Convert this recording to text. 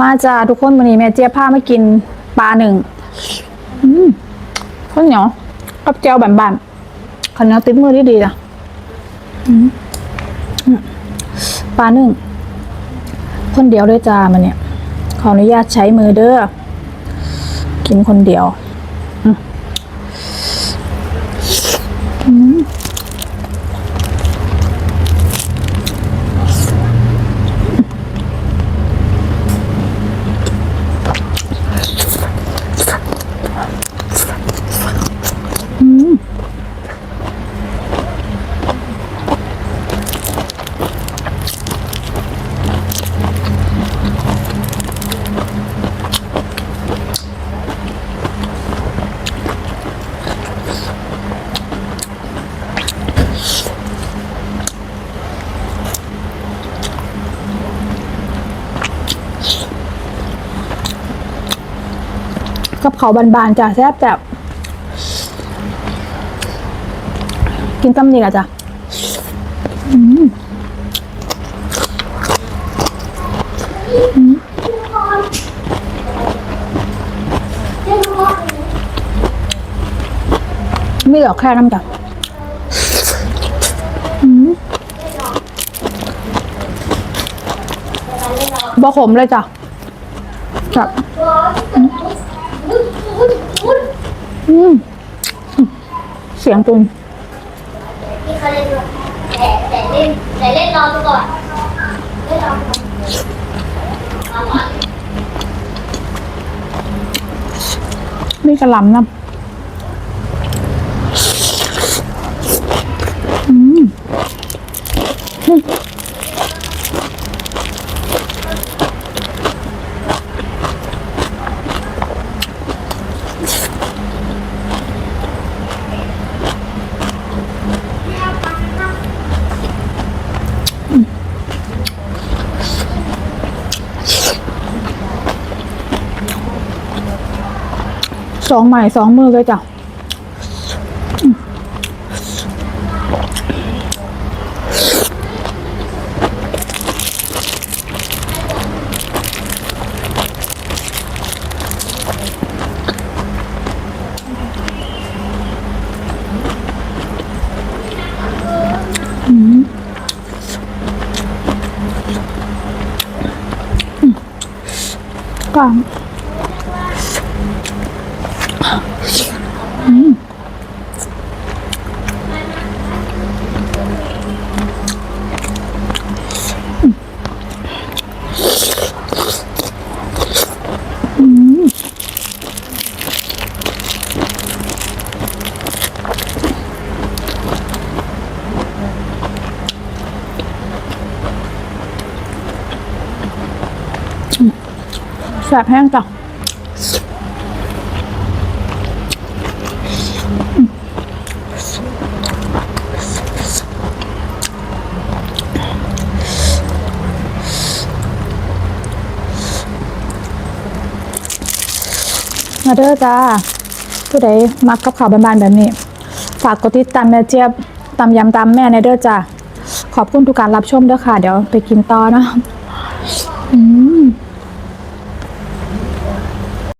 มาจ้าทุกคนวันนี้แม่เจี๊ยบพามากินปลาหนึ่งข้าวเหนียวกับแจ่วบานๆข้าวเหนียวติดมือดีจ้ะปลาหนึ่งคนเดียวด้วยจ้ามันเนี่ยขออนุญาตใช้มือเด้อกินคนเดียว อืม กับเขาบานๆจ้ะแซ่บแบบกินตำนี่ละจ้ะอืมอืมไม่หลือแค่น้ำจ้ะอืมบะขมเลยจ้ะจ้ะ อืมเสียงตุนที่เขาเล่นด้วยแต่แต่เล่นแต่เล่นรอไปก่อนเล่นรอไปก่อนเอาก่อนมีกระลำนะ สองใหม่สองมือเลยจ้ะ กล แสบแห้งจ้ะมาเด้อจ้าผู้ใดมักกับข่าวบ้านๆแบบนี้ ฝากกดติดตามแม่เจี๊ยบตามยำตามแม่ในเด้อจ้าขอบคุณทุกการรับชมเด้อค่ะ เดี๋ยวไปกินต่อเนาะ